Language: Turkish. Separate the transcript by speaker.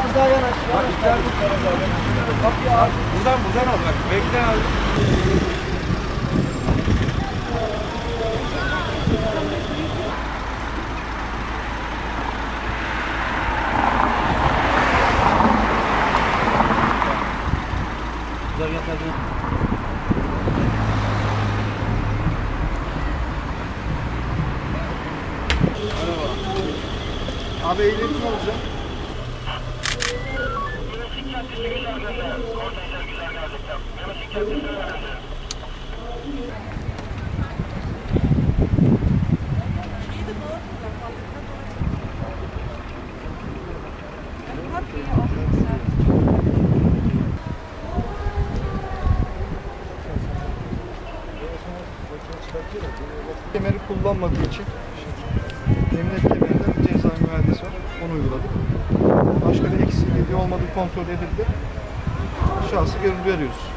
Speaker 1: biraz daha yanaş. Yanaş. Kapıyı aç.
Speaker 2: Buradan buradan al bak. Bekle al.
Speaker 1: Güzel yatırdın.
Speaker 3: Abi ehliyetin olacak. Kemeri kullanmadığı için emniyet kemerinden bir ceza müeyyidesi var. Onu uyguladık. Başka bir eksiği olmadığı kontrol edildi. Şahsı geri veriyoruz.